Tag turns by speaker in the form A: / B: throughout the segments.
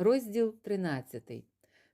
A: Розділ 13.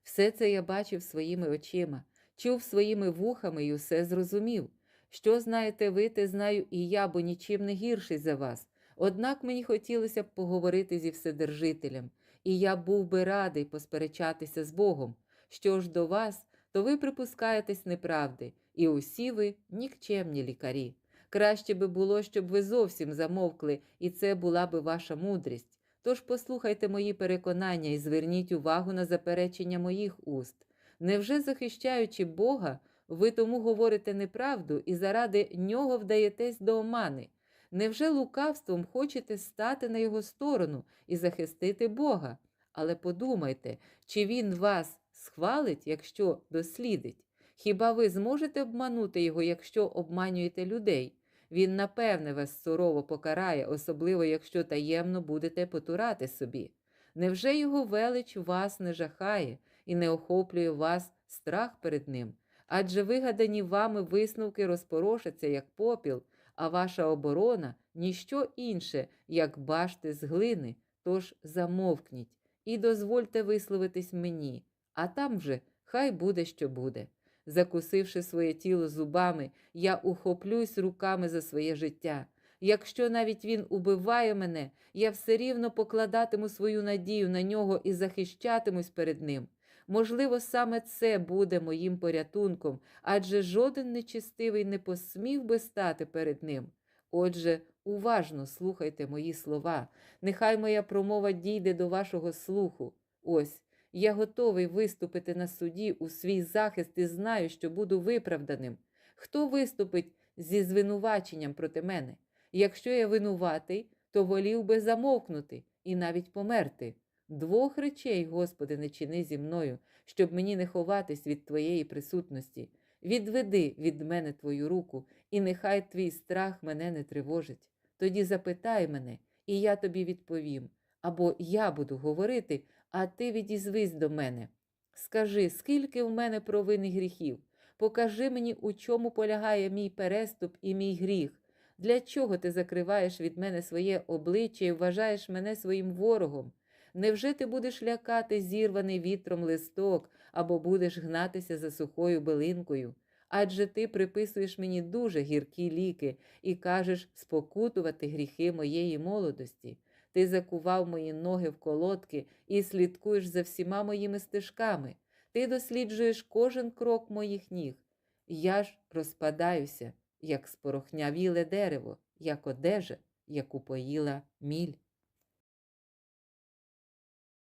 A: Все це я бачив своїми очима, чув своїми вухами і усе зрозумів. Що знаєте ви, те знаю і я, бо нічим не гірший за вас. Однак мені хотілося б поговорити зі Вседержителем, і я був би радий посперечатися з Богом. Що ж до вас, то ви припускаєтесь неправди, і усі ви нікчемні лікарі. Краще би було, щоб ви зовсім замовкли, і це була би ваша мудрість. Тож послухайте мої переконання і зверніть увагу на заперечення моїх уст. Невже захищаючи Бога, ви тому говорите неправду і заради нього вдаєтесь до омани? Невже лукавством хочете стати на його сторону і захистити Бога? Але подумайте, чи він вас схвалить, якщо дослідить? Хіба ви зможете обманути його, якщо обманюєте людей? Він напевне вас сурово покарає, особливо якщо таємно будете потурати собі. Невже його велич вас не жахає і не охоплює вас страх перед ним? Адже вигадані вами висновки розпорошаться, як попіл, а ваша оборона ніщо інше, як башти з глини, тож замовкніть і дозвольте висловитись мені, а там вже хай буде, що буде. Закусивши своє тіло зубами, я ухоплюсь руками за своє життя. Якщо навіть він убиває мене, я все рівно покладатиму свою надію на нього і захищатимусь перед ним. Можливо, саме це буде моїм порятунком, адже жоден нечистивий не посмів би стати перед ним. Отже, уважно слухайте мої слова, нехай моя промова дійде до вашого слуху. Ось. Я готовий виступити на суді у свій захист і знаю, що буду виправданим. Хто виступить зі звинуваченням проти мене? Якщо я винуватий, то волів би замовкнути і навіть померти. Двох речей, Господи, не чини зі мною, щоб мені не ховатись від Твоєї присутності. Відведи від мене Твою руку, і нехай твій страх мене не тривожить. Тоді запитай мене, і я тобі відповім. Або я буду говорити, а ти відізвись до мене. Скажи, скільки в мене провин і гріхів? Покажи мені, у чому полягає мій переступ і мій гріх. Для чого ти закриваєш від мене своє обличчя і вважаєш мене своїм ворогом? Невже ти будеш лякати зірваний вітром листок або будеш гнатися за сухою билинкою? Адже ти приписуєш мені дуже гіркі ліки і кажеш спокутувати гріхи моєї молодості. Ти закував мої ноги в колодки і слідкуєш за всіма моїми стежками. Ти досліджуєш кожен крок моїх ніг. Я ж розпадаюся, як спорохнявіле дерево, як одежа, яку поїла міль.